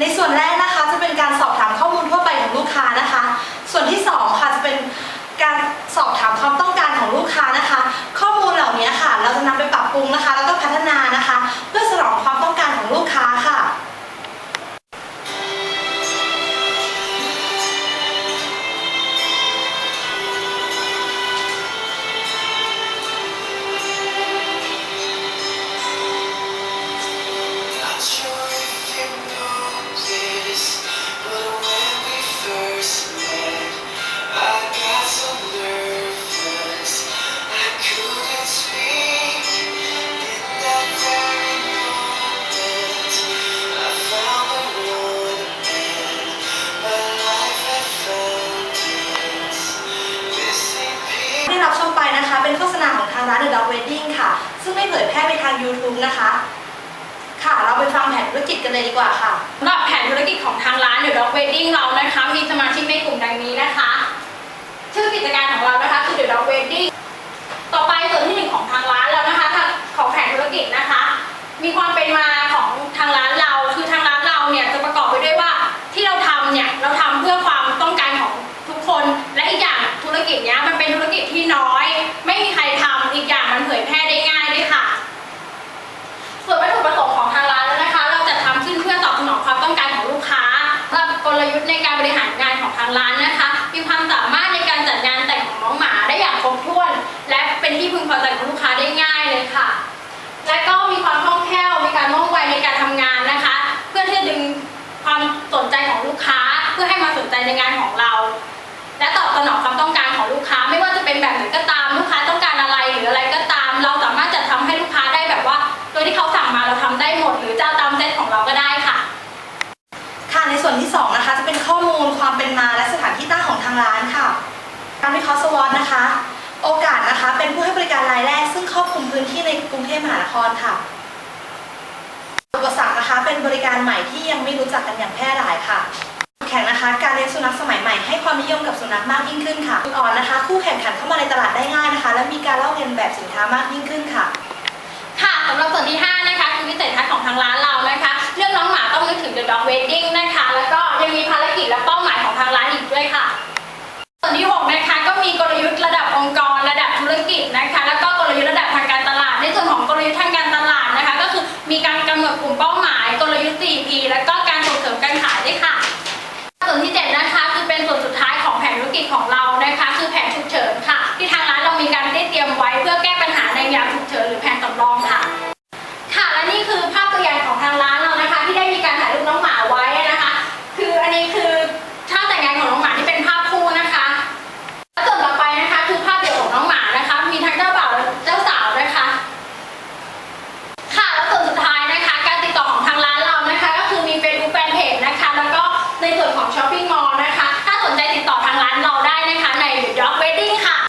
ในส่วนแรกนะคะจะเป็นการสอบถามข้อมูลทั่วไปของลูกค้านะคะ ส่วนที่ 2 ค่ะจะเป็นการสอบถามความต้องการของลูกค้านะคะ นะคะเป็นโฆษณาของทางร้าน The Dog Wedding ค่ะ ซึ่งไม่เผยแพร่ไปทาง YouTube นะคะ ค่ะเราไปฟังแผนธุรกิจกันเลยดีกว่าค่ะ สำหรับแผนธุรกิจของทางร้าน The Dog Wedding เรานะคะ มีสมาชิกในกลุ่มดังนี้นะคะ ชื่อกิจการของเรานะคะคือ ในการบริหารงานของทางร้านนะคะ มีความสามารถในการจัดงานแต่งของน้องหมาได้อย่างครบถ้วน และเป็นที่พึงพอใจของลูกค้าได้ง่ายเลยค่ะ และก็มีความคล่องแคล่วมีการว่องไวในการทำงานนะคะ เพื่อที่จะดึงความสนใจของลูกค้า เพื่อให้มาสนใจในงานของเรา และตอบสนองความต้องการของลูกค้าไม่ว่าจะเป็นแบบไหนก็ตามางร้านค่ะ การวิเคราะห์สวอตนะคะ โอกาสนะคะ เป็นผู้ให้บริการรายแรก ซึ่งครอบคลุมพื้นที่ในกรุงเทพมหานครค่ะอุปสรรคนะคะ เป็นบริการใหม่ที่ยังไม่รู้จักกันอย่างแพร่หลายค่ะแข่งนะคะ การเลี้ยงสุนัขสมัยใหม่ให้ความนิยมกับสุนัขมากยิ่งขึ้นค่ะจุดอ่อนนะคะ คู่แข่งขันเข้ามาในตลาดได้ง่ายนะคะ และมีการเล่าเรียนแบบสินค้ามากยิ่งขึ้นค่ะ ค่ะสำหรับส่วนที่ 5 นะคะคือวิสัยทัศน์ของทางร้านเรานะคะ เรื่องน้องหมาต้องนึกถึง The Dog Wedding นะคะ แล้วก็ยังมีภารกิจและเป้าหมายของทางร้านอีกด้วยค่ะ นะคะ แล้วก็กลยุทธ์ระดับทางการตลาด ในส่วนของกลยุทธ์ทางการตลาดนะคะ ก็คือมีการกำหนดกลุ่มเป้าหมาย กลยุทธ์ 4P และก็การส่งเสริมการขายด้วยค่ะ ส่วนที่7นะคะคือเป็นส่วนสุดท้ายของแผนธุรกิจของเรานะคะ คือแผนฉุกเฉินค่ะ ที่ทางร้านเรามีการได้เตรียมไว้เพื่อแก้ปัญหาในยามฉุกเฉินหรือแผนสำรองค่ะ ของช้อปปิ้งมอลนะคะ ถ้าสนใจติดต่อทางร้านเราได้นะคะใน The Dog Wedding ค่ะ